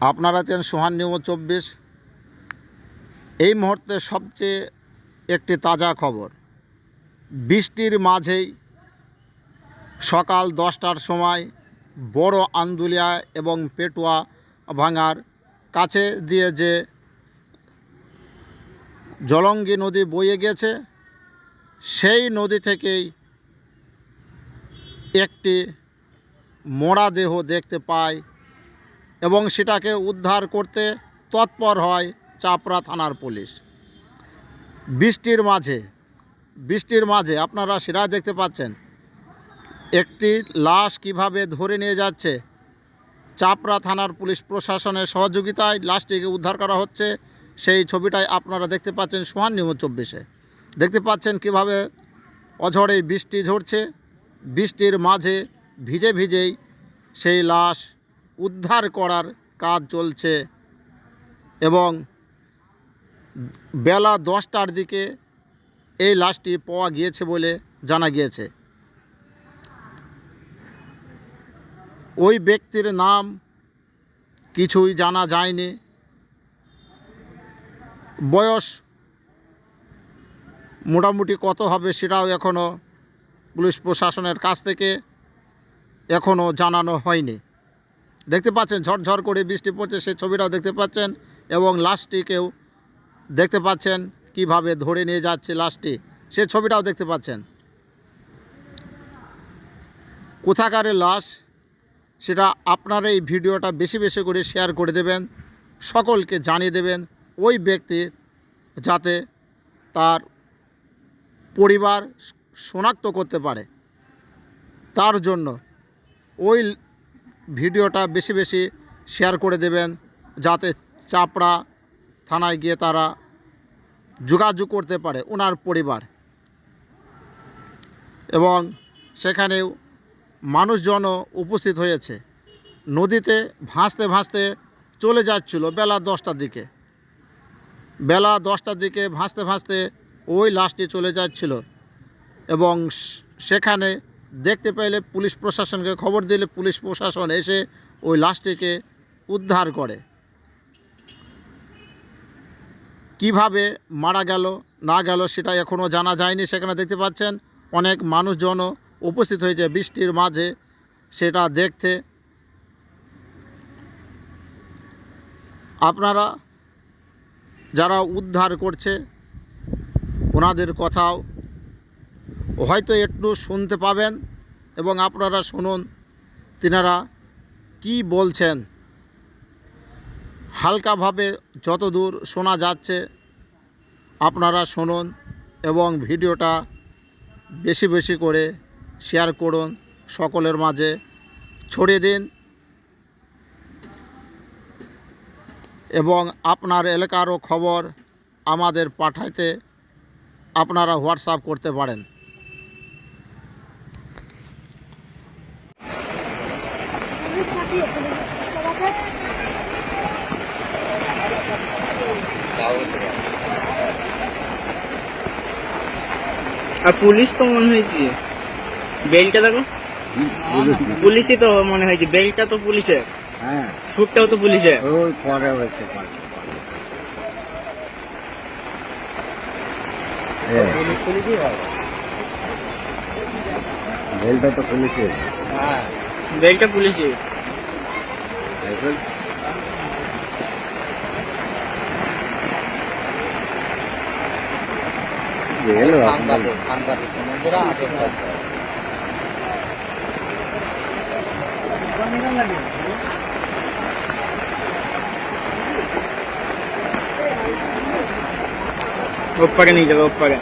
আপনারা আছেন সোহান নিউজ চব্বিশ। এই মুহূর্তে সবচেয়ে একটি তাজা খবর, বৃষ্টির মাঝেই সকাল দশটার সময় বড় আন্দুলিয়া এবং পেটুয়া ভাঙার কাছে দিয়ে যে জলঙ্গি নদী বয়ে গেছে, সেই নদী থেকেই একটি মোড়া দেহ দেখতে পায় এবং সেটাকে উদ্ধার করতে তৎপর হয় চাপড়া থানার পুলিশ। বৃষ্টির মাঝে বৃষ্টির মাঝে আপনারা সেটা দেখতে পাচ্ছেন। একটি লাশ কীভাবে ধরে নিয়ে যাচ্ছে, চাপড়া থানার পুলিশ প্রশাসনের সহযোগিতায় লাশটিকে উদ্ধার করা হচ্ছে, সেই ছবিটাই আপনারা দেখতে পাচ্ছেন সোহান নিউজ চব্বিশে। দেখতে পাচ্ছেন কীভাবে অঝড়ে বৃষ্টি ঝরছে, বৃষ্টির মাঝে ভিজে ভিজেই সেই লাশ উদ্ধার করার কাজ চলছে এবং বেলা দশটার দিকে এই লাশটি পাওয়া গিয়েছে বলে জানা গিয়েছে। ওই ব্যক্তির নাম কিছুই জানা যায়নি। বয়স মোটামুটি কত হবে সেটাও এখনও পুলিশ প্রশাসনের কাছ থেকে এখনও জানানো হয়নি। দেখতে পাচ্ছেন, ঝরঝর করে বৃষ্টি পড়ছে, সেই ছবিটাও দেখতে পাচ্ছেন এবং লাশটিকেও দেখতে পাচ্ছেন কীভাবে ধরে নিয়ে যাচ্ছে লাশটি সে ছবিটাও দেখতে পাচ্ছেন। কোথাকারের লাশ, সেটা আপনার এই ভিডিওটা বেশি বেশি করে শেয়ার করে দেবেন, সকলকে জানিয়ে দেবেন ওই ব্যক্তি যাতে তার পরিবার শনাক্ত করতে পারে। তার জন্য ওই ভিডিওটা বেশি বেশি শেয়ার করে দেবেন যাতে চাপড়া থানায় গিয়ে তারা যোগাযোগ করতে পারে ওনার পরিবার। এবং সেখানেও মানুষজনও উপস্থিত হয়েছে। নদীতে ভাসতে ভাসতে চলে যাচ্ছিল বেলা দশটার দিকে। বেলা দশটার দিকে ভাসতে ভাসতে ওই লাশটি চলে যাচ্ছিল। এবং সেখানে দেখতে পাইলে পুলিশ প্রশাসনকে খবর দিলে পুলিশ প্রশাসন এসে ওই লাশটিকে উদ্ধার করে। কীভাবে মারা গেল, না গেল সেটা এখনও জানা যায়নি। সেখানে দেখতে পাচ্ছেন অনেক মানুষজনও উপস্থিত হয়েছে বৃষ্টির মাঝে। সেটা দেখতে আপনারা যারা উদ্ধার করছে, ওনাদের কথাও হয়তো একটু শুনতে পাবেন এবং আপনারা শুনুন তিনারা কি বলছেন। হালকাভাবে যতদূর শোনা যাচ্ছে আপনারা শুনুন এবং ভিডিওটা বেশি বেশি করে শেয়ার করুন সকলের মাঝে। ছড়িয়ে দিন এবং আপনার এলাকারও খবর আমাদের পাঠাইতে আপনারা হোয়াটসঅ্যাপ করতে পারেন। আর পুলিশ তো মনে হয়েছে বেলটা দেখো। পুলিশই তো মনে হয়েছে বেলটা তো পুলিশের। হ্যাঁ। ছুটটাও তো পুলিশের। ওই পরে হয়েছে বেলটা তো পুলিশের। হ্যাঁ বেলটা পুলিশের এখন গেল আপনার ওপারে নিয়ে যাবে ওপারে